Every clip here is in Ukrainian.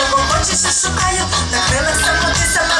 Sou bom, bom, xixi, chucaio Na vela, essa notícia, mas...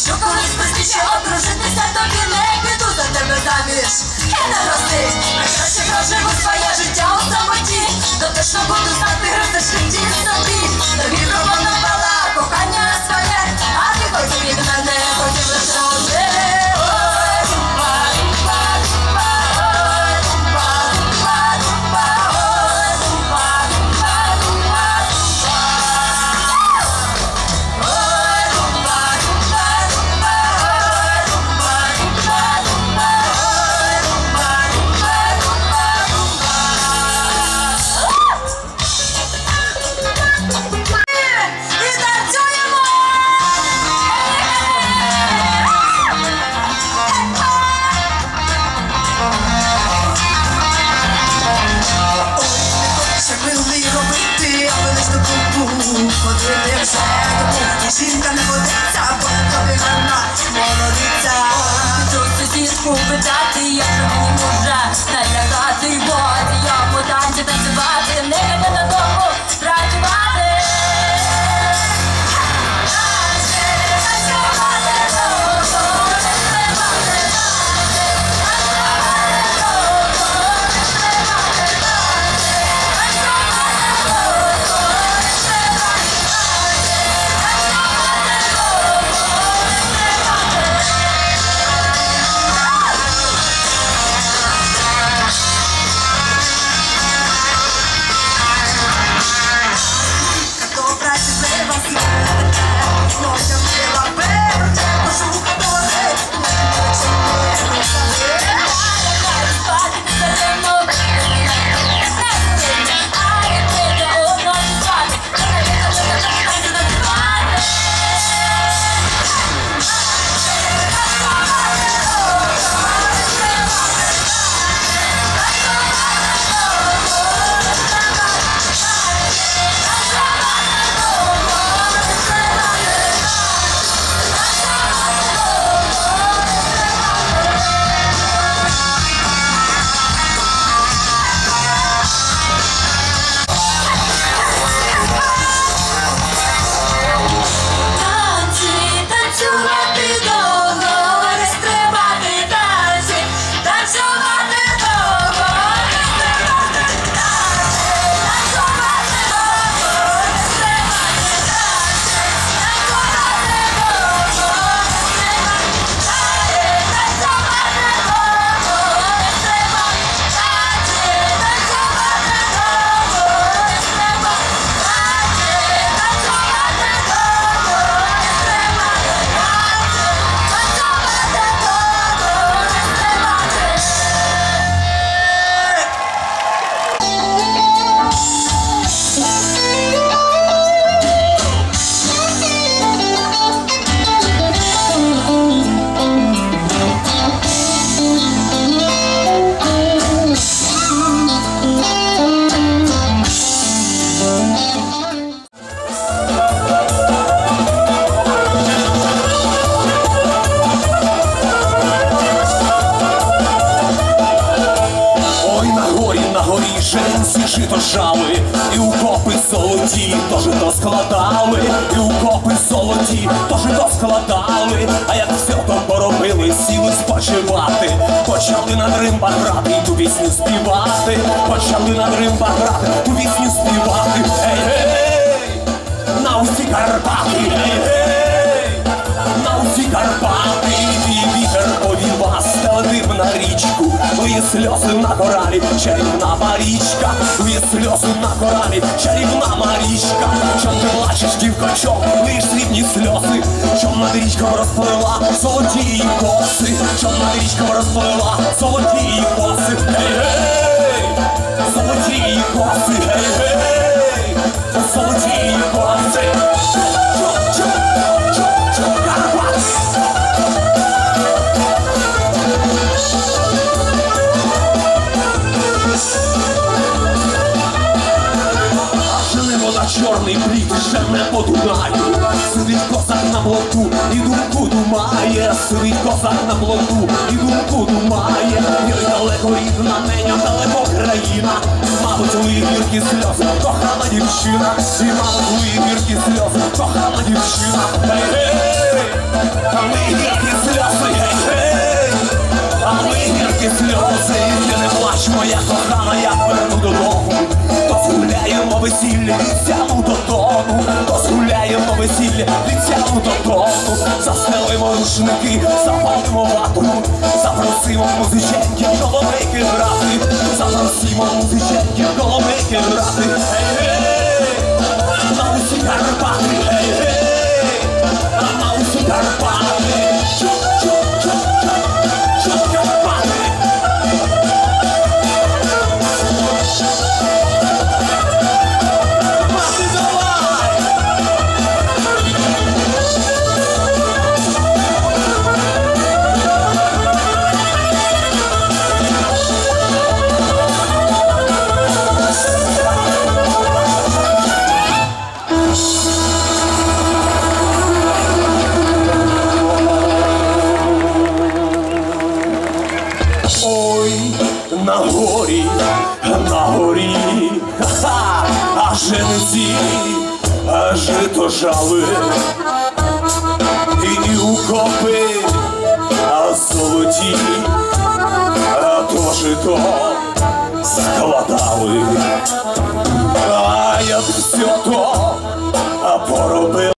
Якщо колись пізніше одружитися, тобі не піду за тебе заміж. І не грози, а краще проживу своє життя у самоті, то те, що буду знати, грози житті собі, тобі пропоную Ходити в жертву жінка не годиться, бо тобі гарна молодиця. Хочу сусідку питати, як мені може налякати, бо я жито жали, і укопи золоті, то жито складали, і укопи золоті, то жито складали, а як все то поробили, сіли спочивати, почали над римба грати, і ту пісню співати, почали над римба грати, ту пісню співати, гей, гей, на усі Карпати, гей, гей, на усі Карпати, на річку, Лиє сльози на коралі, чарівна Марічка, Лиє сльози на коралі, чарівна Марічка, Чом ти плачеш, дівко, чом? Лиш срібні сльози, Чом над річком розплила золоті коси, Чом над річком розплила золоті коси, гей, гей, золоті коси, гей, гей, золоті коси. Чорний плід, жене по Дунаю Сидить козак на блоку і думку думає. Сидить козак на блоку і думку думає. І далеко рідна неня, далеко країна. Мабуть, у гіркі сльози, кохана дівчина. І мабуть, у гіркі сльози, кохана дівчина. Гей-гей, а ми гіркі сльози, гей-гей А ми гіркі сльози, tuto kódu Zastelujemo ruszniki, zapalimo latrun Zaprosimo muzycienkie, golomejkie braty Zaprosimo muzycienkie, golomejkie braty Hej, hej, na muzyka ryba жениці, а жито жали, і укопи, а золоті, а то жито складали, а як все то поробив.